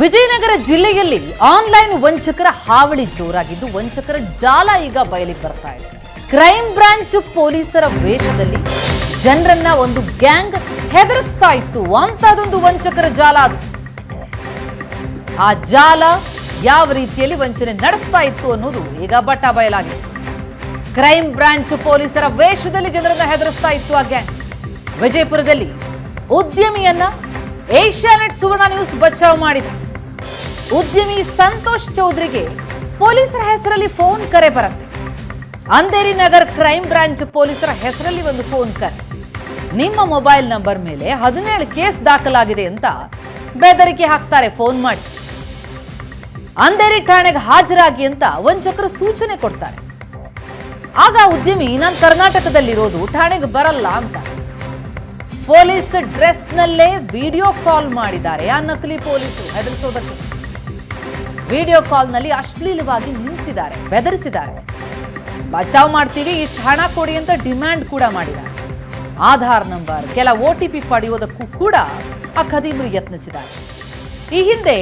ವಿಜಯನಗರ ಜಿಲ್ಲೆಯಲ್ಲಿ ಆನ್ಲೈನ್ ವಂಚಕರ ಹಾವಳಿ ಜೋರಾಗಿದ್ದು ವಂಚಕರ ಜಾಲ ಈಗ ಬಯಲಿಗೆ ಬರ್ತಾ ಇದೆ. ಕ್ರೈಮ್ ಬ್ರಾಂಚ್ ಪೊಲೀಸರ ವೇಷದಲ್ಲಿ ಜನರನ್ನ ಒಂದು ಗ್ಯಾಂಗ್ ಹೆದರಿಸ್ತಾ ಇತ್ತು. ಅಂತದೊಂದು ವಂಚಕರ ಜಾಲ ಅದು. ಆ ಜಾಲ ಯಾವ ರೀತಿಯಲ್ಲಿ ವಂಚನೆ ನಡೆಸ್ತಾ ಇತ್ತು ಅನ್ನೋದು ಈಗ ಬಟ್ಟ ಬಯಲಾಗಿದೆ. ಕ್ರೈಮ್ ಬ್ರಾಂಚ್ ಪೊಲೀಸರ ವೇಷದಲ್ಲಿ ಜನರನ್ನ ಹೆದರಿಸ್ತಾ ಇತ್ತು ಆ ಗ್ಯಾಂಗ್. ವಿಜಯಪುರದಲ್ಲಿ ಉದ್ಯಮಿಯನ್ನ ಏಷ್ಯಾನೆಟ್ ಸುವರ್ಣ ನ್ಯೂಸ್ ಬಚಾವ್ ಮಾಡಿದೆ. ಉದ್ಯಮಿ ಸಂತೋಷ್ ಚೌಧರಿಗೆ ಪೊಲೀಸರ ಹೆಸರಲ್ಲಿ ಫೋನ್ ಕರೆ ಬರುತ್ತೆ. ಅಂಧೇರಿ ನಗರ್ ಕ್ರೈಮ್ ಬ್ರಾಂಚ್ ಪೊಲೀಸರ ಹೆಸರಲ್ಲಿ ಒಂದು ಫೋನ್ ಕರೆ. ನಿಮ್ಮ ಮೊಬೈಲ್ ನಂಬರ್ ಮೇಲೆ ಹದಿನೇಳು ಕೇಸ್ ದಾಖಲಾಗಿದೆ ಅಂತ ಬೆದರಿಕೆ ಹಾಕ್ತಾರೆ ಫೋನ್ ಮಾಡಿ. ಅಂಧೇರಿ ಠಾಣೆಗೆ ಹಾಜರಾಗಿ ಅಂತ ವಂಚಕರು ಸೂಚನೆ ಕೊಡ್ತಾರೆ. ಆಗ ಉದ್ಯಮಿ, ನಾನು ಕರ್ನಾಟಕದಲ್ಲಿರೋದು, ಠಾಣೆಗೆ ಬರಲ್ಲ ಅಂತ. ಪೊಲೀಸ್ ಡ್ರೆಸ್ನಲ್ಲೇ ವಿಡಿಯೋ ಕಾಲ್ ಮಾಡಿದ್ದಾರೆ ಆ ನಕಲಿ ಪೊಲೀಸರು ಹೆದರಿಸೋದಕ್ಕೆ. ವಿಡಿಯೋ ಕಾಲ್ನಲ್ಲಿ ಅಶ್ಲೀಲವಾಗಿ ನಿಲ್ಲಿಸಿದ್ದಾರೆ ಬೆದರಿಸಿದ್ದಾರೆ. ಬಚಾವ್ ಮಾಡ್ತೀವಿ ಇಷ್ಟು ಹಣ ಕೊಡಿ ಅಂತ ಡಿಮ್ಯಾಂಡ್ ಕೂಡ ಮಾಡಿದ್ದಾರೆ. ಆಧಾರ್ ನಂಬರ್, ಕೆಲ ಒ ಟಿ ಪಿ ಪಡೆಯುವುದಕ್ಕೂ ಕೂಡ ಆ ಖದೀಮರು ಯತ್ನಿಸಿದ್ದಾರೆ. ಈ ಹಿಂದೆ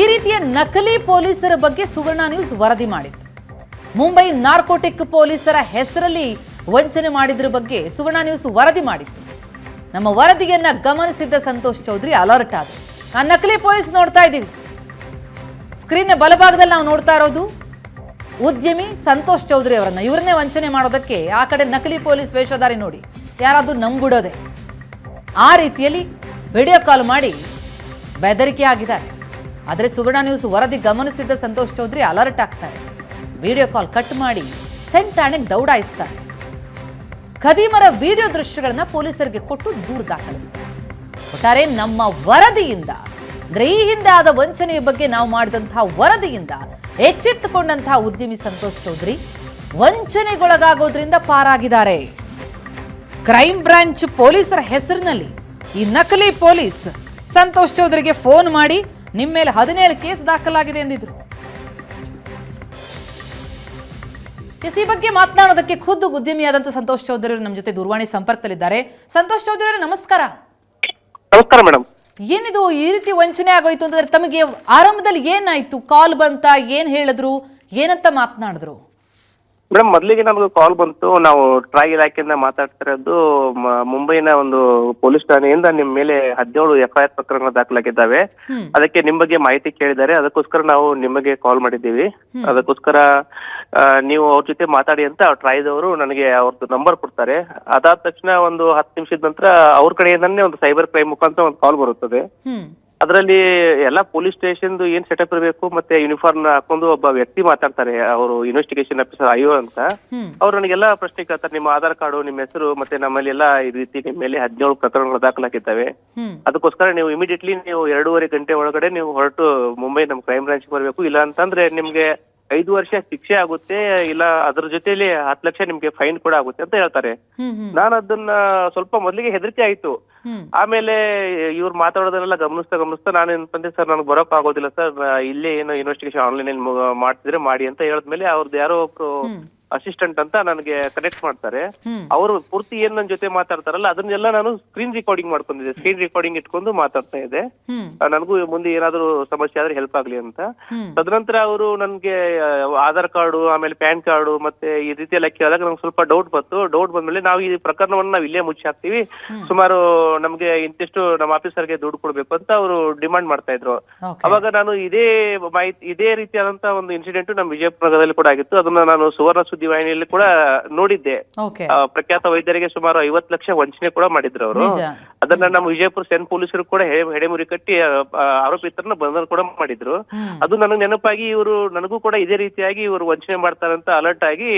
ಈ ರೀತಿಯ ನಕಲಿ ಪೊಲೀಸರ ಬಗ್ಗೆ ಸುವರ್ಣ ನ್ಯೂಸ್ ವರದಿ ಮಾಡಿತ್ತು. ಮುಂಬೈ ನಾರ್ಕೋಟಿಕ್ ಪೊಲೀಸರ ಹೆಸರಲ್ಲಿ ವಂಚನೆ ಮಾಡಿದ್ರ ಬಗ್ಗೆ ಸುವರ್ಣ ನ್ಯೂಸ್ ವರದಿ ಮಾಡಿತ್ತು. ನಮ್ಮ ವರದಿಯನ್ನ ಗಮನಿಸಿದ್ದ ಸಂತೋಷ್ ಚೌಧರಿ ಅಲರ್ಟ್ ಆದ್ರು. ಆ ನಕಲಿ ಪೊಲೀಸ್ ನೋಡ್ತಾ ಇದ್ದೀವಿ ಸ್ಕ್ರೀನ್ ಬಲಭಾಗದಲ್ಲಿ ನಾವು ನೋಡ್ತಾ ಇರೋದು ಉದ್ಯಮಿ ಸಂತೋಷ್ ಚೌಧರಿ ಅವರನ್ನ. ಇವ್ರನ್ನೇ ವಂಚನೆ ಮಾಡೋದಕ್ಕೆ ಆ ಕಡೆ ನಕಲಿ ಪೊಲೀಸ್ ವೇಷಧಾರಿ ನೋಡಿ, ಯಾರಾದ್ರೂ ನಂಬಿಡೋದೆ. ಆ ರೀತಿಯಲ್ಲಿ ವಿಡಿಯೋ ಕಾಲ್ ಮಾಡಿ ಬೆದರಿಕೆ ಆಗಿದ್ದಾರೆ. ಆದರೆ ಸುವರ್ಣ ನ್ಯೂಸ್ ವರದಿ ಗಮನಿಸಿದ್ದ ಸಂತೋಷ್ ಚೌಧರಿ ಅಲರ್ಟ್ ಆಗ್ತಾರೆ. ವಿಡಿಯೋ ಕಾಲ್ ಕಟ್ ಮಾಡಿ ಸೆಂಟ್ ದೌಡಾಯಿಸ್ತಾರೆ. ಖದೀಮರ ವಿಡಿಯೋ ದೃಶ್ಯಗಳನ್ನು ಪೊಲೀಸರಿಗೆ ಕೊಟ್ಟು ದೂರು ದಾಖಲಿಸ್ತಾರೆ. ಒಟ್ಟಾರೆ ನಮ್ಮ ವರದಿಯಿಂದ ಹಿಂದೆ ಆದ ವಂಚನೆಯ ಬಗ್ಗೆ ನಾವು ಮಾಡಿದಂತಹ ವರದಿಯಿಂದ ಎಚ್ಚೆತ್ತುಕೊಂಡಂತಹ ಉದ್ಯಮಿ ಸಂತೋಷ್ ಚೌಧರಿ ವಂಚನೆಗೊಳಗಾಗೋದ್ರಿಂದ ಪಾರಾಗಿದ್ದಾರೆ. ಕ್ರೈಮ್ ಬ್ರಾಂಚ್ ಪೊಲೀಸರ ಹೆಸರಿನಲ್ಲಿ ಈ ನಕಲಿ ಪೊಲೀಸ್ ಸಂತೋಷ್ ಚೌಧರಿಗೆ ಫೋನ್ ಮಾಡಿ ನಿಮ್ಮ ಮೇಲೆ ಹದಿನೇಳು ಕೇಸ್ ದಾಖಲಾಗಿದೆ ಎಂದಿದ್ರು. ಈ ಬಗ್ಗೆ ಮಾತನಾಡೋದಕ್ಕೆ ಖುದ್ದು ಉದ್ಯಮಿಯಾದಂತಹ ಸಂತೋಷ್ ಚೌಧರಿ ನಮ್ಮ ಜೊತೆ ದೂರವಾಣಿ ಸಂಪರ್ಕದಲ್ಲಿದ್ದಾರೆ. ಸಂತೋಷ್ ಚೌಧರಿ ನಮಸ್ಕಾರ. ನಮಸ್ಕಾರ ಮೇಡಮ್ ಏನಿದು ಈ ರೀತಿ ವಂಚನೆ ಆಗೋಯ್ತು ಅಂತಂದ್ರೆ ತಮಗೆ ಆರಂಭದಲ್ಲಿ ಏನಾಯ್ತು? ಕಾಲ್ ಬಂತ ಏನ್ ಹೇಳಿದ್ರು? ಏನಂತ ಮಾತನಾಡಿದ್ರು? ಮೇಡಮ್ ಮೊದಲಿಗೆ ನಮ್ಗೆ ಕಾಲ್ ಬಂತು. ನಾವು ಟ್ರೈ ಇಲಾಖೆಯಿಂದ ಮಾತಾಡ್ತಿರೋದು ಮುಂಬೈನ ಒಂದು ಪೊಲೀಸ್ ಠಾಣೆಯಿಂದ ನಿಮ್ಮ ಮೇಲೆ ಹದಿನೇಳು ಎಫ್ ಐ ಆರ್ ಪ್ರಕರಣ ದಾಖಲಾಗಿದ್ದಾವೆ. ಅದಕ್ಕೆ ನಿಮ್ಮ ಬಗ್ಗೆ ಮಾಹಿತಿ ಕೇಳಿದ್ದಾರೆ. ಅದಕ್ಕೋಸ್ಕರ ನಾವು ನಿಮಗೆ ಕಾಲ್ ಮಾಡಿದ್ದೀವಿ. ಅದಕ್ಕೋಸ್ಕರ ನೀವು ಅವ್ರ ಜೊತೆ ಮಾತಾಡಿ ಅಂತ ಟ್ರೈದವರು ನನಗೆ ಅವ್ರದ್ದು ನಂಬರ್ ಕೊಡ್ತಾರೆ. ಅದಾದ ತಕ್ಷಣ ಒಂದು ಹತ್ತು ನಿಮಿಷದ ನಂತರ ಅವ್ರ ಕಡೆಯಿಂದನೇ ಒಂದು ಸೈಬರ್ ಕ್ರೈಮ್ ಮುಖಾಂತರ ಒಂದು ಕಾಲ್ ಬರುತ್ತದೆ. ಅದರಲ್ಲಿ ಎಲ್ಲ ಪೊಲೀಸ್ ಸ್ಟೇಷನ್ದು ಏನ್ ಸೆಟಪ್ ಇರಬೇಕು ಮತ್ತೆ ಯೂನಿಫಾರ್ಮ್ ಹಾಕೊಂಡು ಒಬ್ಬ ವ್ಯಕ್ತಿ ಮಾತಾಡ್ತಾರೆ ಅವರು ಇನ್ವೆಸ್ಟಿಗೇಷನ್ ಆಫೀಸರ್ ಅಯ್ಯೋ ಅಂತ. ಹ್ಮ್. ಅವ್ರು ನನಗೆಲ್ಲ ಪ್ರಶ್ನೆ ಕೇಳ್ತಾರೆ ನಿಮ್ಮ ಆಧಾರ್ ಕಾರ್ಡು ನಿಮ್ಮ ಹೆಸರು ಮತ್ತೆ ನಮ್ಮಲ್ಲಿ ಎಲ್ಲ ಈ ರೀತಿ ನಿಮ್ಮ ಮೇಲೆ ಹದಿನೇಳು ಪ್ರಕರಣಗಳು ದಾಖಲಾಗಿದ್ದಾವೆ. ಹ್ಮ್. ಅದಕ್ಕೋಸ್ಕರ ನೀವು ಇಮಿಡಿಯೇಟ್ಲಿ ನೀವು ಎರಡೂವರೆ ಗಂಟೆ ಒಳಗಡೆ ನೀವು ಹೊರಟು ಮುಂಬೈ ನಮ್ಮ ಕ್ರೈಮ್ ಬ್ರಾಂಚ್ ಬರಬೇಕು. ಇಲ್ಲ ಅಂತಂದ್ರೆ ನಿಮ್ಗೆ ಐದು ವರ್ಷ ಶಿಕ್ಷೆ ಆಗುತ್ತೆ ಇಲ್ಲ ಅದ್ರ ಜೊತೆಲಿ ಹತ್ತು ಲಕ್ಷ ನಿಮ್ಗೆ ಫೈನ್ ಕೂಡ ಆಗುತ್ತೆ ಅಂತ ಹೇಳ್ತಾರೆ. ಹ್ಮ್ ಹ್ಮ್. ನಾನು ಅದನ್ನ ಸ್ವಲ್ಪ ಮೊದಲಿಗೆ ಹೆದರಿಕೆ ಆಯ್ತು. ಆಮೇಲೆ ಇವ್ರು ಮಾತಾಡೋದನ್ನೆಲ್ಲ ಗಮನಿಸ್ತಾ ಗಮನಿಸ್ತಾ ನಾನು ಏನಂತಂದ್ರೆ ಸರ್ ನನಗೆ ಬರೋಕ್ ಆಗೋದಿಲ್ಲ ಸರ್ ಇಲ್ಲೇ ಏನೋ ಇನ್ವೆಸ್ಟಿಗೇಷನ್ ಆನ್ಲೈನ್ ಮಾಡ್ತಿದ್ರೆ ಮಾಡಿ ಅಂತ ಹೇಳದ್ಮೇಲೆ ಅವ್ರದ್ದು ಯಾರೋ. ಅಸಿಸ್ಟೆಂಟ್ ಅಂತ ನನಗೆ ಕನೆಕ್ಟ್ ಮಾಡ್ತಾರೆ. ಅವರು ಪೂರ್ತಿ ಏನ್ ನನ್ನ ಜೊತೆ ಮಾತಾಡ್ತಾರಲ್ಲ ಅದನ್ನೆಲ್ಲ ನಾನು ಸ್ಕ್ರೀನ್ ರೆಕಾರ್ಡಿಂಗ್ ಮಾಡ್ಕೊಂಡಿದ್ದೆ. ಸ್ಕ್ರೀನ್ ರೆಕಾರ್ಡಿಂಗ್ ಇಟ್ಕೊಂಡು ಮಾತಾಡ್ತಾ ಇದ್ದೆ. ನನಗೂ ಮುಂದೆ ಏನಾದ್ರು ಸಮಸ್ಯೆ ಆದ್ರೆ ಹೆಲ್ಪ್ ಆಗ್ಲಿ ಅಂತ. ತದನಂತರ ಅವರು ನನ್ಗೆ ಆಧಾರ್ ಕಾರ್ಡು ಆಮೇಲೆ ಪ್ಯಾನ್ ಕಾರ್ಡು ಮತ್ತೆ ಈ ರೀತಿ ಎಲ್ಲ ಕೇಳಿದಾಗ ನಂಗೆ ಸ್ವಲ್ಪ ಡೌಟ್ ಬಂತು. ಡೌಟ್ ಬಂದ್ಮೇಲೆ ನಾವು ಈ ಪ್ರಕರಣವನ್ನ ನಾವು ಇಲ್ಲೇ ಮುಚ್ಚಿ ಹಾಕ್ತಿವಿ. ಸುಮಾರು ನಮ್ಗೆ ಇಂತಿಷ್ಟು ನಮ್ಮ ಆಫೀಸರ್ಗೆ ದುಡ್ಡು ಕೊಡ್ಬೇಕು ಅಂತ ಅವರು ಡಿಮಾಂಡ್ ಮಾಡ್ತಾ ಇದ್ರು. ಅವಾಗ ನಾನು ಇದೇ ಮಾಹಿತಿ ಇದೇ ರೀತಿಯಾದಂತ ಒಂದು ಇನ್ಸಿಡೆಂಟ್ ನಮ್ಮ ವಿಜಯಪುರ ನಗರದಲ್ಲಿ ಕೂಡ ಆಗಿತ್ತು. ಅದನ್ನ ನಾನು ಸುವರ್ಣ ಸುದ್ದಿ ವಾಹಿನಿಯಲ್ಲಿ ಕೂಡ ನೋಡಿದ್ದೆ. ಪ್ರಖ್ಯಾತ ವೈದ್ಯರಿಗೆ ಸುಮಾರು ಐವತ್ತು ಲಕ್ಷ ವಂಚನೆ ಕೂಡ ಮಾಡಿದ್ರು ಅವರು. ಅದನ್ನ ನಮ್ಮ ವಿಜಯಪುರ ಸೆನ್ ಪೊಲೀಸರು ಕೂಡ ಹೆಡೆಮುರಿ ಕಟ್ಟಿ ಆರೋಪಿತರನ್ನ ಬಂಧನ ಕೂಡ ಮಾಡಿದ್ರು. ಅದು ನನಗೆ ನೆನಪಾಗಿ ಇವರು ನನಗೂ ಕೂಡ ಇದೇ ರೀತಿಯಾಗಿ ಇವರು ವಂಚನೆ ಮಾಡ್ತಾರಂತ ಅಲರ್ಟ್ ಆಗಿ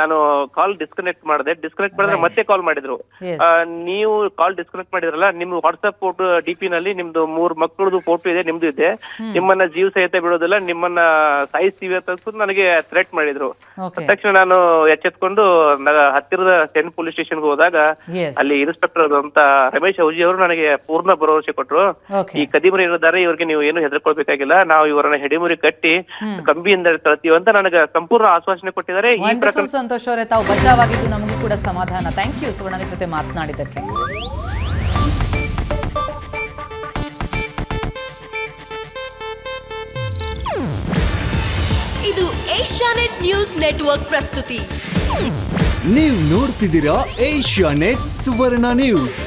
ನಾನು ಕಾಲ್ ಡಿಸ್ಕನೆಕ್ಟ್ ಮಾಡಿದೆ. ಡಿಸ್ಕನೆಕ್ಟ್ ಮಾಡಿದ್ರೆ ಮತ್ತೆ ಕಾಲ್ ಮಾಡಿದ್ರು. ನೀವು ಕಾಲ್ ಡಿಸ್ಕನೆಕ್ಟ್ ಮಾಡಿದ್ರಲ್ಲ ನಿಮ್ ವಾಟ್ಸ್ಆಪ್ ಫೋಟೋ ಡಿ ಪಿ ನಲ್ಲಿ ನಿಮ್ದು ಮೂರ್ ಮಕ್ಕಳದು ಫೋಟೋ ಇದೆ ನಿಮ್ದು ಇದೆ. ನಿಮ್ಮನ್ನ ಜೀವ ಸಹಿತ ಬಿಡೋದಿಲ್ಲ ನಿಮ್ಮನ್ನ ಸಾಯಿಸ್ತೀವಿ ಅಂತ ನನಗೆ ಥ್ರೆಟ್ ಮಾಡಿದ್ರು. ತಕ್ಷಣ ನಾನು ಎಚ್ಚೆತ್ಕೊಂಡು ಹತ್ತಿರದ ಸೆನ್ ಪೊಲೀಸ್ ಸ್ಟೇಷನ್ಗೆ ಹೋದಾಗ ಅಲ್ಲಿ ಇನ್ಸ್ಪೆಕ್ಟರ್ ಅಂತ ರಮೇಶ್ ಗಿರೀಶ್ ಅವರು ನನಗೆ ಪೂರ್ಣ ಭರವಸೆ ಕೊಟ್ಟರು ಈ ಕದಿಮರಿ ಇರಿದ್ದಾರೆ ಇವರಿಗೆ ನೀವು ಏನು ಹೆದರ್ಕೊಳ್ಬೇಕಾಗಿಲ್ಲ. ನಾವು ಇವರನ್ನ ಹಿಡಿಮುರಿ ಕಟ್ಟಿ ಕಂಬಿಯಿಂದ ಕಳ್ತೀವಿ ಅಂತ ನನಗೆ ಸಂಪೂರ್ಣ ಆಶ್ವಾಸನೆ ಕೊಟ್ಟಿದ್ದಾರೆ. ಈ ಪ್ರಕಾರ ಸಂತೋಷ್ ಅವರೇ. ತಾವು ಬಚಾವಾಗಿದ್ದು ನಮಗೂ ಕೂಡ ಸಮಾಧಾನ. ಥ್ಯಾಂಕ್ ಯು ಸುವರ್ಣನ ಜೊತೆ ಮಾತನಾಡಿದ್ದಕ್ಕೆ. ಇದು ಏಷ್ಯಾನೆಟ್ ನ್ಯೂಸ್ ನೆಟ್ವರ್ಕ್ ಪ್ರಸ್ತುತಿ. ನೀವು ನೋಡ್ತಿದ್ದೀರಾ ಏಷ್ಯಾನೆಟ್ ಸುವರ್ಣ ನ್ಯೂಸ್.